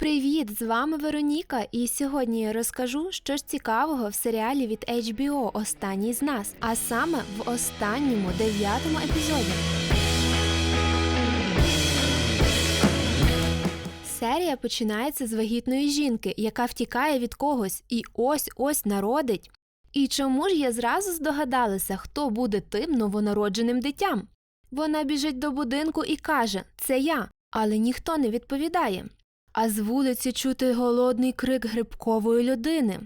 Привіт! З вами Вероніка, і сьогодні я розкажу, що ж цікавого в серіалі від HBO Останній з нас, а саме в останньому дев'ятому епізоді. Серія починається з вагітної жінки, яка втікає від когось і ось ось народить. І чому ж я зразу здогадалася, хто буде тим новонародженим дитям? Вона біжить до будинку і каже: Це я, але ніхто не відповідає. А з вулиці чути голодний крик грибкової людини.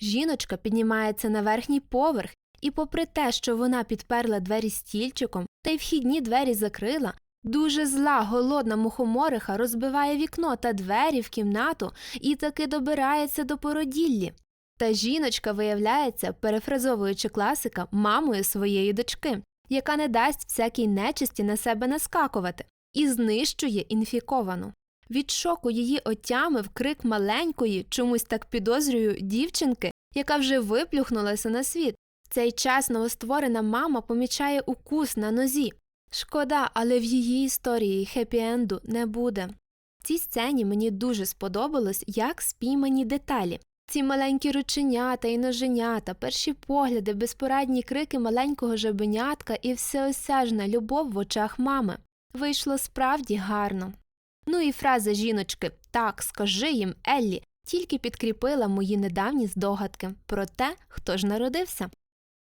Жіночка піднімається на верхній поверх, і, попри те, що вона підперла двері стільчиком та й вхідні двері закрила, дуже зла голодна мухомориха розбиває вікно та двері в кімнату і таки добирається до породіллі. Та жіночка виявляється, перефразовуючи класика, мамою своєї дочки, яка не дасть всякій нечисті на себе наскакувати і знищує інфіковану. Від шоку її отямив крик маленької, чомусь так підозрюю, дівчинки, яка вже виплюхнулася на світ. Цей час новостворена мама помічає укус на нозі. Шкода, але в її історії хеппі-енду не буде. В цій сцені мені дуже сподобалось, як спіймані деталі. Ці маленькі рученята і ноженята, перші погляди, безпорадні крики маленького жабенятка і всеосяжна любов в очах мами. Вийшло справді гарно. Ну і фраза жіночки Так, скажи їм, Еллі, тільки підкріпила мої недавні здогадки про те, хто ж народився.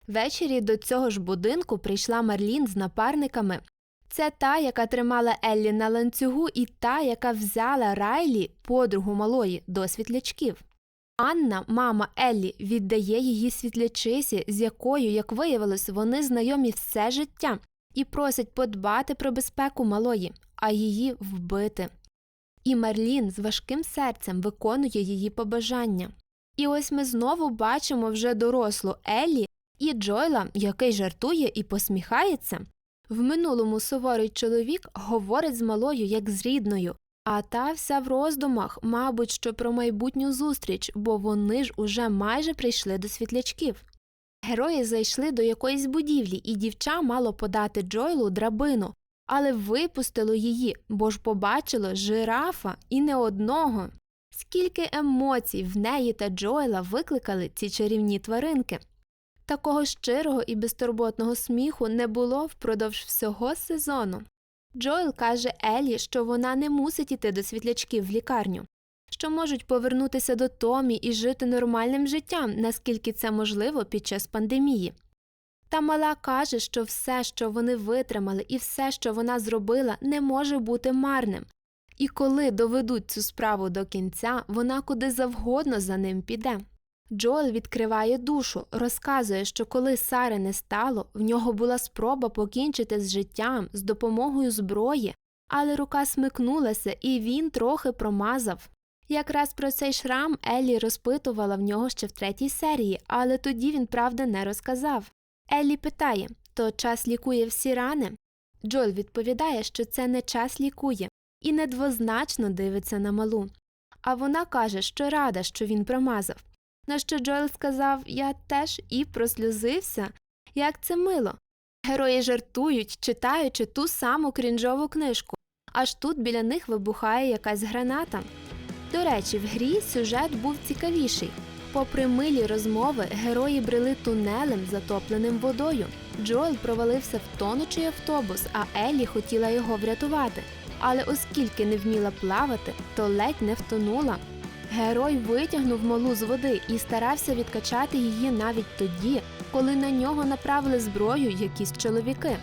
Ввечері до цього ж будинку прийшла Марлін з напарниками. Це та, яка тримала Еллі на ланцюгу, і та, яка взяла Райлі, подругу малої, до світлячків. Анна, мама Еллі, віддає її світлячисі, з якою, як виявилось, вони знайомі все життя, і просить подбати про безпеку малої, а її вбити. І Мерлін з важким серцем виконує її побажання. І ось ми знову бачимо вже дорослу Еллі і Джойла, який жартує і посміхається. В минулому суворий чоловік говорить з малою як з рідною, а та вся в роздумах, мабуть, що про майбутню зустріч, бо вони ж уже майже прийшли до світлячків. Герої зайшли до якоїсь будівлі, і дівча мало подати Джойлу драбину, але випустило її, бо ж побачило жирафа і не одного. Скільки емоцій в неї та Джойла викликали ці чарівні тваринки. Такого щирого і безтурботного сміху не було впродовж всього сезону. Джоел каже Елі, що вона не мусить іти до світлячків в лікарню, що можуть повернутися до Томі і жити нормальним життям, наскільки це можливо під час пандемії. Та мала каже, що все, що вони витримали, і все, що вона зробила, не може бути марним. І коли доведуть цю справу до кінця, вона куди завгодно за ним піде. Джоел відкриває душу, розказує, що коли Сари не стало, в нього була спроба покінчити з життям з допомогою зброї, але рука смикнулася, і він трохи промазав. Якраз про цей шрам Еллі розпитувала в нього ще в третій серії, але тоді він правда не розказав. Еллі питає то час лікує всі рани? Джоел відповідає, що це не час лікує, і недвозначно дивиться на малу. А вона каже, що рада, що він промазав. На що Джоел сказав Я теж і прослюзився. Як це мило. Герої жартують, читаючи ту саму крінжову книжку, аж тут біля них вибухає якась граната. До речі, в грі сюжет був цікавіший. Попри милі розмови, герої брели тунелем, затопленим водою. Джоел провалився в тонучий автобус, а Еллі хотіла його врятувати. Але оскільки не вміла плавати, то ледь не втонула. Герой витягнув малу з води і старався відкачати її навіть тоді, коли на нього направили зброю якісь чоловіки.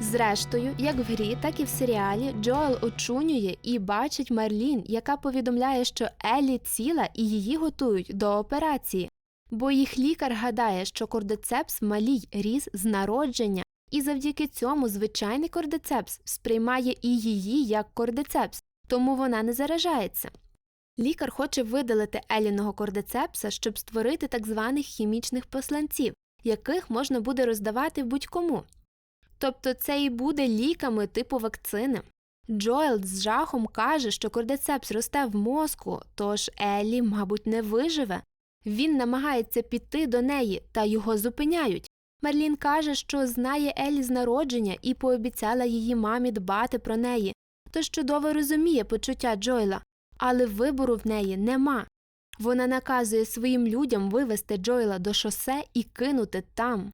Зрештою, як в грі, так і в серіалі Джоел очунює і бачить Мерлін, яка повідомляє, що Еллі ціла і її готують до операції, бо їх лікар гадає, що кордицепс малій ріс з народження, і завдяки цьому звичайний кордицепс сприймає і її як кордицепс, тому вона не заражається. Лікар хоче видалити Еліного кордицепса, щоб створити так званих хімічних посланців, яких можна буде роздавати будь-кому. Тобто це і буде ліками типу вакцини. Джоел з жахом каже, що кордицепс росте в мозку, тож Еллі, мабуть, не виживе. Він намагається піти до неї, та його зупиняють. Мерлін каже, що знає Еллі з народження і пообіцяла її мамі дбати про неї, тож чудово розуміє почуття Джойла, але вибору в неї нема. Вона наказує своїм людям вивести Джоела до шосе і кинути там.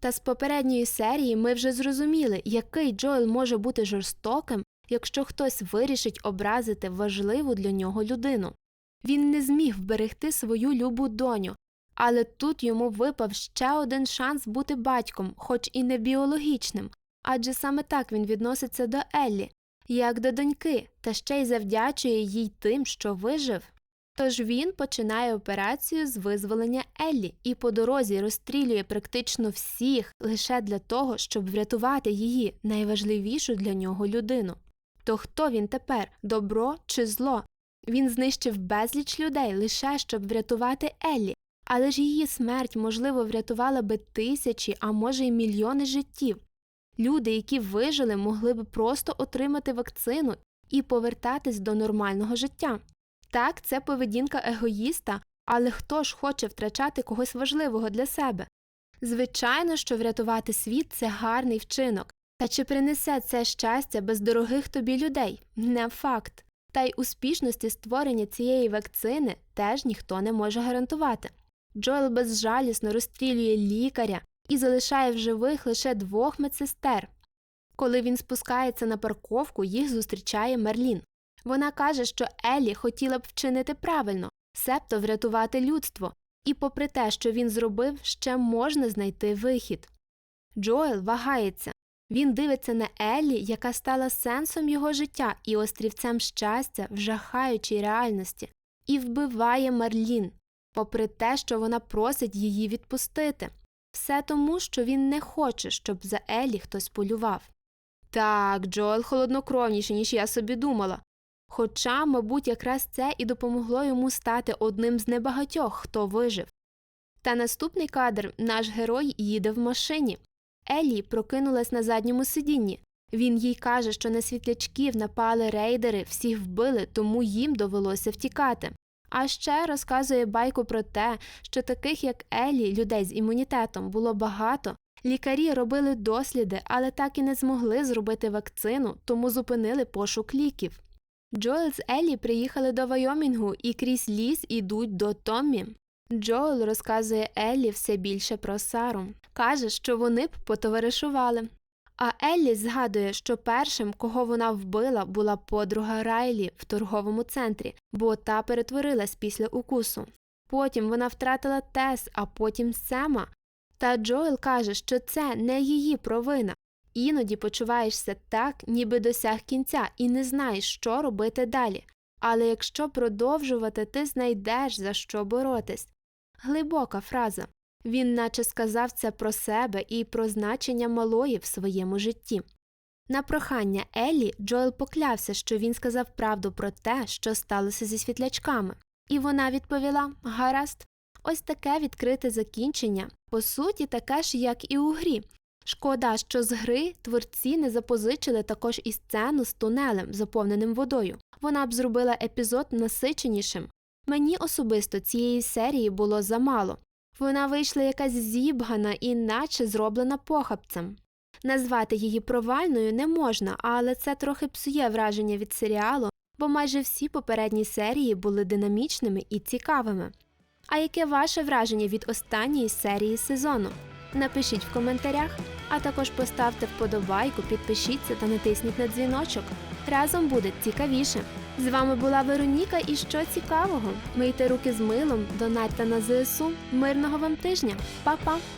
Та з попередньої серії ми вже зрозуміли, який Джоел може бути жорстоким, якщо хтось вирішить образити важливу для нього людину. Він не зміг вберегти свою любу доню, але тут йому випав ще один шанс бути батьком, хоч і не біологічним, адже саме так він відноситься до Еллі, як до доньки, та ще й завдячує їй тим, що вижив. Тож він починає операцію з визволення Еллі і по дорозі розстрілює практично всіх лише для того, щоб врятувати її найважливішу для нього людину. То хто він тепер добро чи зло? Він знищив безліч людей лише щоб врятувати Еллі, але ж її смерть, можливо, врятувала би тисячі, а може й мільйони життів. Люди, які вижили, могли б просто отримати вакцину і повертатись до нормального життя. Так, це поведінка егоїста, але хто ж хоче втрачати когось важливого для себе? Звичайно, що врятувати світ це гарний вчинок. Та чи принесе це щастя без дорогих тобі людей? Не факт. Та й успішності створення цієї вакцини теж ніхто не може гарантувати. Джоел безжалісно розстрілює лікаря і залишає в живих лише двох медсестер. Коли він спускається на парковку, їх зустрічає Мерлін. Вона каже, що Еллі хотіла б вчинити правильно, себто врятувати людство, і, попри те, що він зробив, ще можна знайти вихід. Джоел вагається. Він дивиться на Еллі, яка стала сенсом його життя і острівцем щастя в жахаючій реальності, і вбиває Марлін, попри те, що вона просить її відпустити. Все тому, що він не хоче, щоб за Еллі хтось полював. Так, Джоел холоднокровніший, ніж я собі думала. Хоча, мабуть, якраз це і допомогло йому стати одним з небагатьох, хто вижив. Та наступний кадр наш герой їде в машині. Еллі прокинулась на задньому сидінні. Він їй каже, що на світлячків напали рейдери, всіх вбили, тому їм довелося втікати. А ще розказує байку про те, що таких як Еллі, людей з імунітетом, було багато. Лікарі робили досліди, але так і не змогли зробити вакцину, тому зупинили пошук ліків. Джоел з Еллі приїхали до Вайомінгу і крізь ліс ідуть до Томмі. Джоел розказує Еллі все більше про Сару. Каже, що вони б потоваришували. А Еллі згадує, що першим, кого вона вбила, була подруга Райлі в торговому центрі, бо та перетворилась після укусу. Потім вона втратила Тес, а потім Сема. Та Джоел каже, що це не її провина. Іноді почуваєшся так, ніби досяг кінця, і не знаєш, що робити далі. Але якщо продовжувати, ти знайдеш за що боротись. Глибока фраза. Він наче сказав це про себе і про значення малої в своєму житті. На прохання Еллі Джоел поклявся, що він сказав правду про те, що сталося зі світлячками, і вона відповіла гаразд. Ось таке відкрите закінчення, по суті, таке ж, як і у грі. Шкода, що з гри творці не запозичили також і сцену з тунелем, заповненим водою. Вона б зробила епізод насиченішим. Мені особисто цієї серії було замало. Вона вийшла якась зібгана і наче зроблена похабцем. Назвати її провальною не можна, але це трохи псує враження від серіалу, бо майже всі попередні серії були динамічними і цікавими. А яке ваше враження від останньої серії сезону? Напишіть в коментарях, а також поставте вподобайку, підпишіться та натисніть на дзвіночок. Разом буде цікавіше. З вами була Вероніка і що цікавого? Мийте руки з милом, донатьте на ЗСУ. Мирного вам тижня. Па-па!